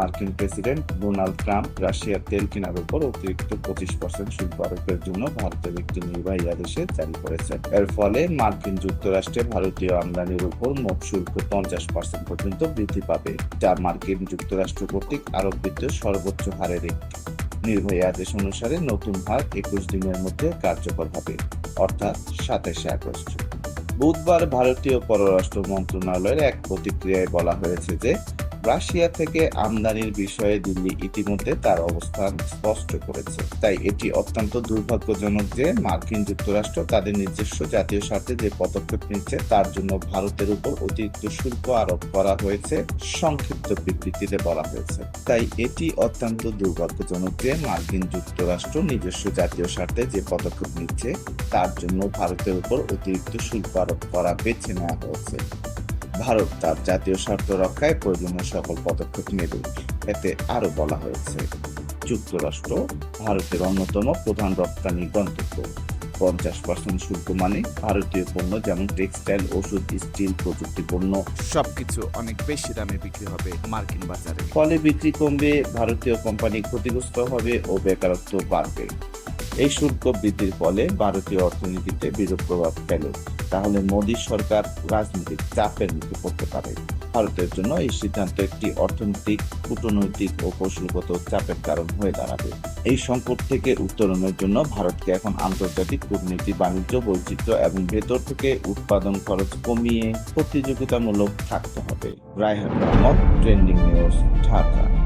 মার্কিন president Donald Trump রাশিয়ার তেল কেনার উপর অতিরিক্ত পঁচিশ পার্সেন্ট শুল্ক আরোপের জন্য ভারতের একটি নির্বাহী আদেশে জারি করেছে। এর ফলে মার্কিন যুক্তরাষ্ট্রে ভারতীয় আমদানির উপর মোট শুল্ক পঞ্চাশ পার্সেন্ট পর্যন্ত বৃদ্ধি পাবে, যা মার্কিন যুক্তরাষ্ট্র কর্তৃক আরোপিত সর্বোচ্চ হারের একটি নির্বাহী আদেশ অনুসারে নতুন হার একুশ দিনের মধ্যে কার্যকর হবে, অর্থাৎ সাতাশে আগস্ট। বুধবার ভারতীয় পররাষ্ট্র মন্ত্রণালয়ের এক প্রতিক্রিয়ায় বলা হয়েছে যে রাশিয়া থেকে আমদানির বিষয়ে দিল্লি ইতিমধ্যে তার অবস্থান স্পষ্ট করেছে। তাই এটি অত্যন্ত দুর্ভাগ্যজনক যে মার্কিন যুক্তরাষ্ট্র তাদের নিজস্ব জাতীয় স্বার্থে যে পদক্ষেপ নিচ্ছে তার জন্য ভারতের উপর অতিরিক্ত শুল্ক আরোপ করা হয়েছে, সংক্ষিপ্ত বিবৃতিতে বলা হয়েছে। তাই এটি অত্যন্ত দুর্ভাগ্যজনক যে মার্কিন যুক্তরাষ্ট্র নিজস্ব জাতীয় স্বার্থে যে পদক্ষেপ নিচ্ছে তার জন্য ভারতের উপর অতিরিক্ত শুল্ক আরোপ করা বেছে নেওয়া হয়েছে। ভারত তার জাতীয় স্বার্থ রক্ষায় প্রয়োজনীয় সকল পদক্ষেপ নেবে। এতে আরও বলা হয়েছে যুক্তরাষ্ট্র ভারতের অন্যতম প্রধান রপ্তানি গন্তব্য। পঞ্চাশ পার্সেন্ট শুল্ক মানে ভারতীয় পণ্য যেমন টেক্সটাইল ওষুধ স্টিল প্রযুক্তি পণ্য। সবকিছু অনেক বেশি দামে বিক্রি হবে মার্কিন বাজারে। ফলে বিক্রি কমবে ভারতীয় কোম্পানি ক্ষতিগ্রস্ত হবে ও বেকারত্ব বাড়বে। এই শুল্ক বৃদ্ধির ফলে ভারতীয় অর্থনীতিতে বিরূপ প্রভাব ফেলে। তাহলে মোদী সরকার রাজনৈতিক চাপের মুখে পড়তে পারে। ভারতের জন্য এই সিদ্ধান্ত একটি অর্থনৈতিক, কূটনৈতিক ও কৌশলগত চাপের কারণ হয়ে দাঁড়াবে। এই সংকট থেকে উত্তরণের জন্য ভারতকে এখন আন্তর্জাতিক কূটনীতি, বাণিজ্য, বৈচিত্র্য এবং ভেতর থেকে উৎপাদন খরচ কমিয়ে প্রতিযোগিতামূলক থাকতে হবে। Raihan trending news, Dhaka.